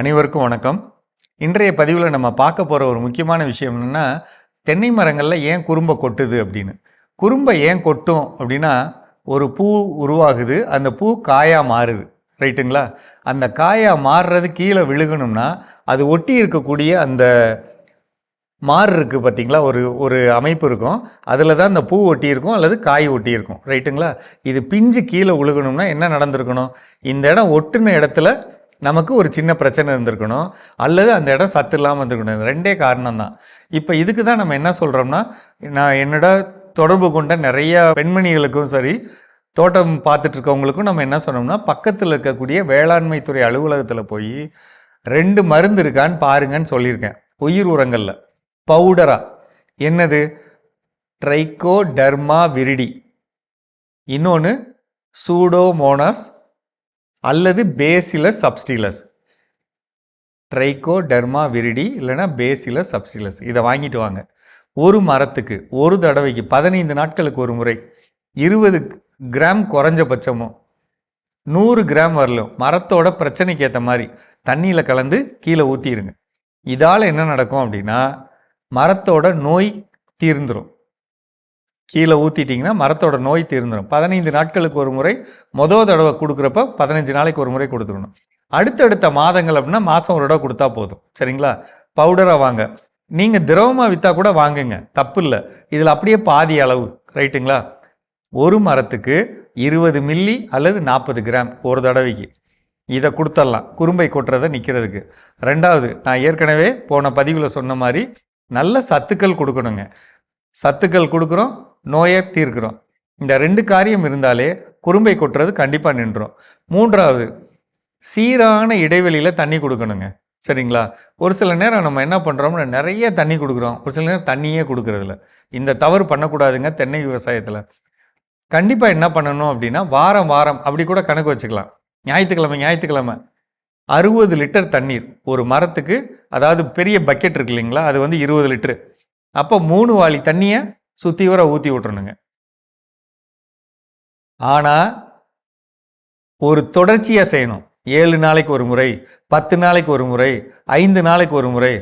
அனைவருக்கும் வணக்கம். இன்றைய பதிவில் நம்ம பார்க்க போகிற ஒரு முக்கியமான விஷயம் என்னென்னா தென்னை மரங்களில் ஏன் குறும்பை கொட்டுது அப்படின்னு. குறும்பை ஏன் கொட்டும் அப்படின்னா ஒரு பூ உருவாகுது அந்த பூ காயாக மாறுது. ரைட்டுங்களா? அந்த காயாக மாறுறது கீழே விழுகணும்னா அது ஒட்டி இருக்கக்கூடிய அந்த மாறு இருக்குது பார்த்தீங்களா? ஒரு ஒரு அமைப்பு இருக்கும். அதில் தான் இந்த பூ ஒட்டி இருக்கும் அல்லது காய் ஒட்டி இருக்கும். ரைட்டுங்களா? இது பிஞ்சு கீழே உழுகணும்னா என்ன நடந்திருக்கணும்? இந்த இடம் ஒட்டுன இடத்துல நமக்கு ஒரு சின்ன பிரச்சனை இருந்திருக்கணும். அல்லது அந்த இடம் சத்து இல்லாமல் இருந்திருக்கணும். ரெண்டே காரணம் தான் இப்போ இதுக்கு தான் நம்ம என்ன சொல்கிறோம்னா நான் என்னோட தொடர்பு கொண்ட நிறைய பெண்மணிகளுக்கும் சரி தோட்டம் பார்த்துட்டு இருக்கவங்களுக்கும் நம்ம என்ன சொன்னோம்னா பக்கத்தில் இருக்கக்கூடிய வேளாண்மை துறை அலுவலகத்தில் போய் ரெண்டு மருந்து இருக்கான்னு பாருங்கன்னு சொல்லியிருக்கேன். உயிர் உரங்களில். பவுடரா. என்னது? Trichoderma viride. இன்னொன்று சூடோமோனாஸ் அல்லது பேசிலஸ் சப்ஸ்டிலஸ். ட்ரைகோ டெர்மா விரிடி இல்லைன்னா பேசிலஸ் சப்ஸ்டிலஸ். இதை வாங்கிட்டு வாங்க. ஒரு மரத்துக்கு ஒரு தடவைக்கு பதினைந்து நாட்களுக்கு ஒரு முறை இருபது கிராம் குறைஞ்சபட்சமும் நூறு கிராம் வரலும் மரத்தோட பிரச்சனைக்கு ஏற்ற மாதிரி தண்ணியில் கலந்து கீழே ஊற்றிடுங்க இதால் என்ன நடக்கும் அப்படின்னா மரத்தோட நோய் தீர்ந்துடும் கீழே ஊற்றிட்டிங்கன்னா மரத்தோட நோய் தீர்ந்துடும் பதினைந்து நாட்களுக்கு ஒரு முறை மொதல் தடவை கொடுக்குறப்ப பதினஞ்சு நாளைக்கு ஒரு முறை கொடுத்துக்கணும் அடுத்தடுத்த மாதங்கள் அப்படின்னா மாதம் ஒரு தடவை கொடுத்தா போதும். சரிங்களா? பவுடராக வாங்க. நீங்கள் திரவமாக விற்றா கூட வாங்குங்க. தப்பு இல்லை. இதில் அப்படியே பாதி அளவு. ரைட்டுங்களா? ஒரு மரத்துக்கு இருபது மில்லி அல்லது நாற்பது கிராம் ஒரு தடவைக்கு. இதை கொடுத்துடலாம். குறும்பை கொட்டுறதை நிற்கிறதுக்கு. ரெண்டாவது நான் ஏற்கனவே போன பதிவில் சொன்ன மாதிரி நல்ல சத்துக்கள் கொடுக்கணுங்க. சத்துக்கள் கொடுக்குறோம். நோயை தீர்க்கிறோம். இந்த ரெண்டு காரியம் இருந்தாலே குறும்பை கொட்டுறது கண்டிப்பாக நின்றோம். மூன்றாவது சீரான இடைவெளியில் தண்ணி கொடுக்கணுங்க. சரிங்களா? ஒரு சில நேரம் நம்ம என்ன பண்ணுறோம்னா நிறைய தண்ணி கொடுக்குறோம். ஒரு சில நேரம் தண்ணியே கொடுக்குறதில்ல. இந்த தவறு பண்ணக்கூடாதுங்க தென்னை விவசாயத்தில். கண்டிப்பாக என்ன பண்ணணும் அப்படின்னா வாரம் வாரம் அப்படி கூட கணக்கு வச்சுக்கலாம். ஞாயிற்றுக்கிழமை ஞாயிற்றுக்கிழமை. அறுபது லிட்டர் தண்ணீர் ஒரு மரத்துக்கு அதாவது பெரிய பக்கெட் இருக்கு இல்லைங்களா? அது வந்து இருபது லிட்டரு. அப்போ மூணு வாளி தண்ணியை சுற்றி வர ஊற்றி விட்றணுங்க ஆனால் ஒரு தொடர்ச்சியாக செய்யணும். ஏழு நாளைக்கு ஒரு முறை பத்து நாளைக்கு ஒரு முறை ஐந்து நாளைக்கு ஒரு முறை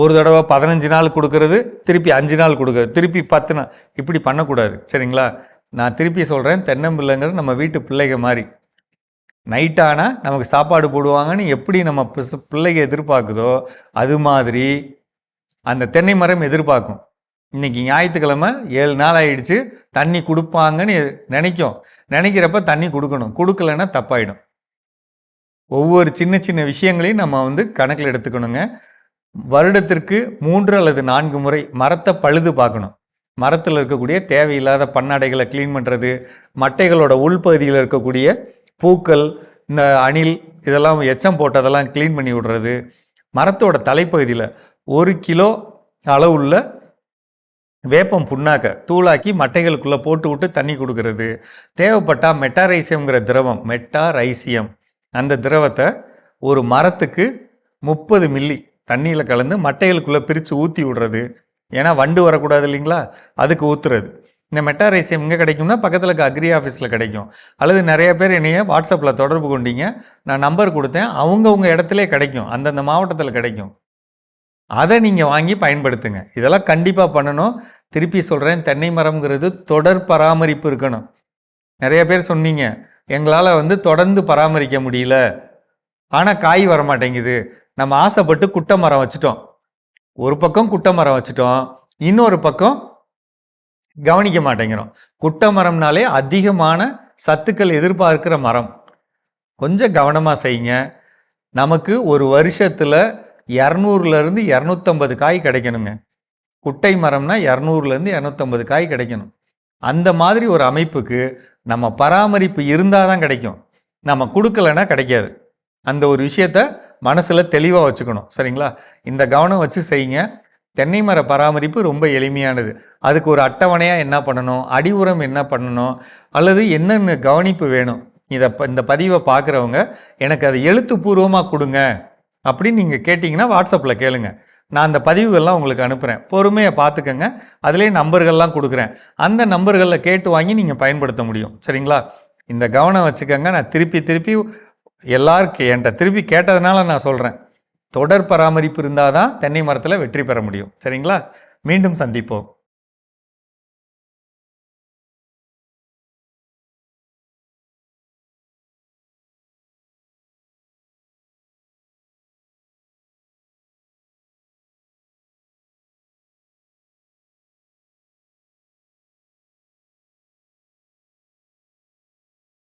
ஒரு தடவை பதினஞ்சு நாள் கொடுக்கறது திருப்பி அஞ்சு நாள் கொடுக்கறது திருப்பி பத்து நாள். இப்படி பண்ணக்கூடாது. சரிங்களா? நான் திருப்பி சொல்கிறேன் தென்னம்பிள்ளைங்கிறது நம்ம வீட்டு பிள்ளைங்க மாதிரி. நைட் ஆனால் நமக்கு சாப்பாடு போடுவாங்கன்னு எப்படி நம்ம பிஸ்- பிள்ளைங்க எதிர்பார்க்குதோ அது மாதிரி அந்த தென்னை மரம் எதிர்பார்க்கும். இன்னைக்கு ஞாயிற்றுக்கிழமை ஏழு நாள் ஆகிடுச்சு தண்ணி கொடுப்பாங்கன்னு நினைக்கும். நினைக்கிறப்ப தண்ணி கொடுக்கணும். கொடுக்கலன்னா தப்பாயிடும். ஒவ்வொரு சின்ன சின்ன விஷயங்களையும் நம்ம வந்து கணக்கில் எடுத்துக்கணுங்க. வருடத்திற்கு மூன்று அல்லது நான்கு முறை மரத்தை பழுது பார்க்கணும். மரத்தில் இருக்கக்கூடிய தேவையில்லாத பண்ணாடைகளை க்ளீன் பண்ணுறது மட்டைகளோட உள்பகுதியில் இருக்கக்கூடிய பூக்கள் இந்த அணில் இதெல்லாம் எச்சம் போட்டதெல்லாம் க்ளீன் பண்ணி விடுறது. மரத்தோட தலைப்பகுதியில் ஒரு கிலோ அளவுள்ள வேப்பம் புண்ணாக்க தூளாக்கி மட்டைகளுக்குள்ளே போட்டு விட்டு தண்ணி கொடுக்கறது. தேவைப்பட்டால் மெட்டாரைசியம்ங்கிற திரவம் மெட்டாரைசியம். அந்த திரவத்தை ஒரு மரத்துக்கு முப்பது மில்லி தண்ணியில் கலந்து மட்டைகளுக்குள்ளே பிரித்து ஊற்றி விடுறது. ஏன்னா வண்டு வரக்கூடாது இல்லைங்களா? அதுக்கு ஊற்றுறது இந்த மெட்டாரைசியம் எங்கே கிடைக்கும்னா பக்கத்தில் இருக்க அக்ரி ஆஃபீஸில் கிடைக்கும். அல்லது நிறைய பேர் என்னைய வாட்ஸ்அப்பில் தொடர்பு கொண்டீங்க. நான் நம்பர் கொடுத்தேன். அவங்கவுங்க இடத்துல கிடைக்கும். அந்தந்த மாவட்டத்தில் கிடைக்கும். அதை நீங்கள் வாங்கி பயன்படுத்துங்க. இதெல்லாம் கண்டிப்பாக பண்ணணும். திருப்பி சொல்கிறேன் தென்னை மரம்ங்கிறது தொடர் பராமரிப்பு இருக்கணும். நிறைய பேர் சொன்னீங்க எங்களால் வந்து தொடர்ந்து பராமரிக்க முடியல. ஆனால் காய் வர மாட்டேங்குது நம்ம ஆசைப்பட்டு குட்டை மரம் வச்சுட்டோம். ஒரு பக்கம் குட்டை மரம் வச்சுட்டோம் இன்னொரு பக்கம் கவனிக்க மாட்டேங்கிறோம். குட்டை மரம்னாலே அதிகமான சத்துக்கள் எதிர்பார்க்கிற மரம். கொஞ்சம் கவனமாக செய்யுங்க. நமக்கு ஒரு வருஷத்தில் இரநூறுலேருந்து இரநூத்தம்பது காய் கிடைக்கணுங்க. குட்டை மரம்னா இரநூறுலேருந்து இரநூத்தம்பது காய் கிடைக்கணும். அந்த மாதிரி ஒரு அமைப்புக்கு நம்ம பராமரிப்பு இருந்தால் தான் கிடைக்கும். நம்ம கொடுக்கலன்னா கிடைக்காது. அந்த ஒரு விஷயத்த மனசில் தெளிவாக வச்சுக்கணும். சரிங்களா? இந்த கவனம் வச்சு செய்யுங்க. தென்னை மர பராமரிப்பு ரொம்ப எளிமையானது. அதுக்கு ஒரு அட்டவணையாக என்ன பண்ணணும்? அடி உரம் என்ன பண்ணணும்? அல்லது என்னென்ன கவனிப்பு வேணும்? இதை ப- இந்த பதிவை பார்க்குறவங்க எனக்கு அதை எழுத்துப்பூர்வமாக கொடுங்க. அப்படின்னு நீங்கள் கேட்டிங்கன்னா வாட்ஸ்அப்பில் கேளுங்க. நான் அந்த பதிவுகள்லாம் உங்களுக்கு அனுப்புகிறேன் பொறுமையை பார்த்துக்கோங்க அதுலேயே நம்பர்கள்லாம் கொடுக்குறேன். அந்த நம்பர்களில் கேட்டு வாங்கி நீங்கள் பயன்படுத்த முடியும். சரிங்களா? இந்த கவனம் வச்சுக்கோங்க. நான் திருப்பி திருப்பி எல்லாருக்கும் என்கிட்ட திருப்பி கேட்டதுனால நான் சொல்கிறேன் தொடர் பராமரிப்பு இருந்தால் தான் தென்னை மரத்தில் வெற்றி பெற முடியும். சரிங்களா? மீண்டும் சந்திப்போம்.